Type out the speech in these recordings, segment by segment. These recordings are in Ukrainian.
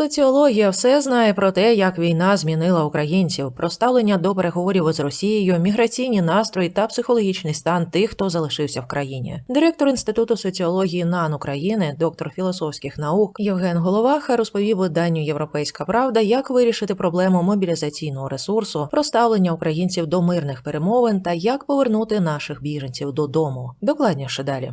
Соціологія все знає про те, як війна змінила українців, про ставлення до переговорів із Росією, міграційні настрої та психологічний стан тих, хто залишився в країні. Директор інституту соціології НАН України, доктор філософських наук Євген Головаха розповів виданню Європейська Правда, як вирішити проблему мобілізаційного ресурсу, про ставлення українців до мирних перемовин та як повернути наших біженців додому. Докладніше далі.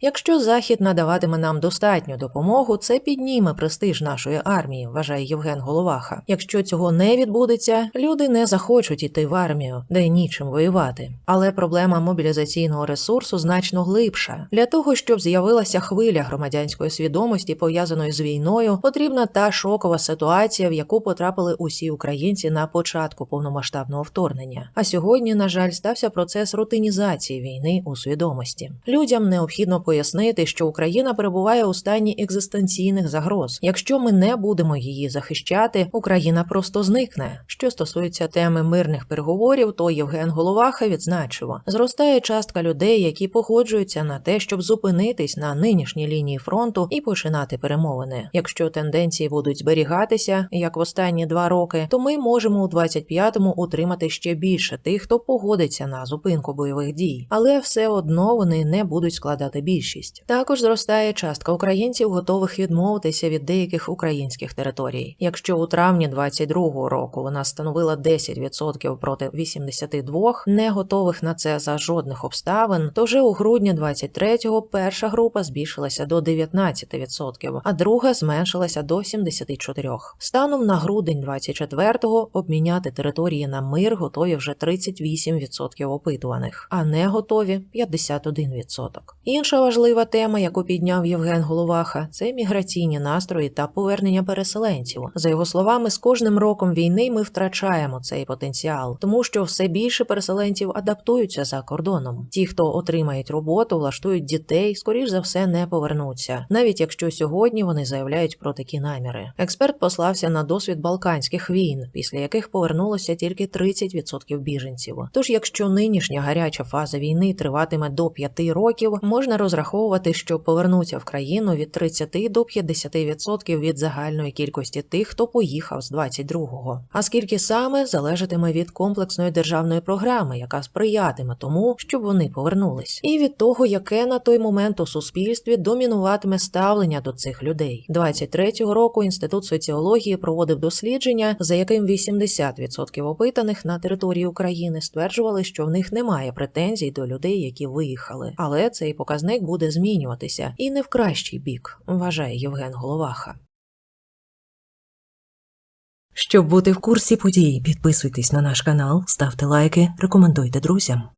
Якщо Захід надаватиме нам достатню допомогу, це підніме престиж нашої армії, вважає Євген Головаха. Якщо цього не відбудеться, люди не захочуть іти в армію, де нічим воювати. Але проблема мобілізаційного ресурсу значно глибша. Для того щоб з'явилася хвиля громадянської свідомості, пов'язаної з війною, потрібна та шокова ситуація, в яку потрапили усі українці на початку повномасштабного вторгнення. А сьогодні, на жаль, стався процес рутинізації війни у свідомості. Людям необхідно пояснити, що Україна перебуває у стані екзистенційних загроз. Якщо ми не будемо її захищати, Україна просто зникне. Що стосується теми мирних переговорів, то Євген Головаха відзначив, зростає частка людей, які погоджуються на те, щоб зупинитись на нинішній лінії фронту і починати перемовини. Якщо тенденції будуть зберігатися, як в останні два роки, то ми можемо у 25-му утримати ще більше тих, хто погодиться на зупинку бойових дій, але все одно вони не будуть складати більшість. Також зростає частка українців, готових відмовитися від деяких українських територій. Якщо у травні 22-го року вона становила 10% проти 82%, не готових на це за жодних обставин, то вже у грудні 23-го перша група збільшилася до 19%, а друга зменшилася до 74%. Станом на грудень 24-го обміняти території на мир готові вже 38% опитуваних, а не готові 51%. Інша важлива тема, яку підняв Євген Головаха, це міграційні настрої та повернення переселенців. За його словами, з кожним роком війни ми втрачаємо цей потенціал, тому що все більше переселенців адаптуються за кордоном. Ті, хто отримають роботу, влаштують дітей, скоріш за все не повернуться, навіть якщо сьогодні вони заявляють про такі наміри. Експерт послався на досвід балканських війн, після яких повернулося тільки 30% біженців. Тож, якщо нинішня гаряча фаза війни триватиме до 5 років, можна розраховувати, що повернуться в країну від 30 до 50% від загальної кількості тих, хто поїхав з 22-го. А скільки саме залежатиме від комплексної державної програми, яка сприятиме тому, щоб вони повернулись, і від того, яке на той момент у суспільстві домінуватиме ставлення до цих людей. 23-го року інститут соціології проводив дослідження, за яким 80% опитаних на території України стверджували, що в них немає претензій до людей, які виїхали, але цей показник буде змінюватися і не в кращий бік, вважає Євген Головаха. Щоб бути в курсі подій, підписуйтесь на наш канал, ставте лайки, рекомендуйте друзям.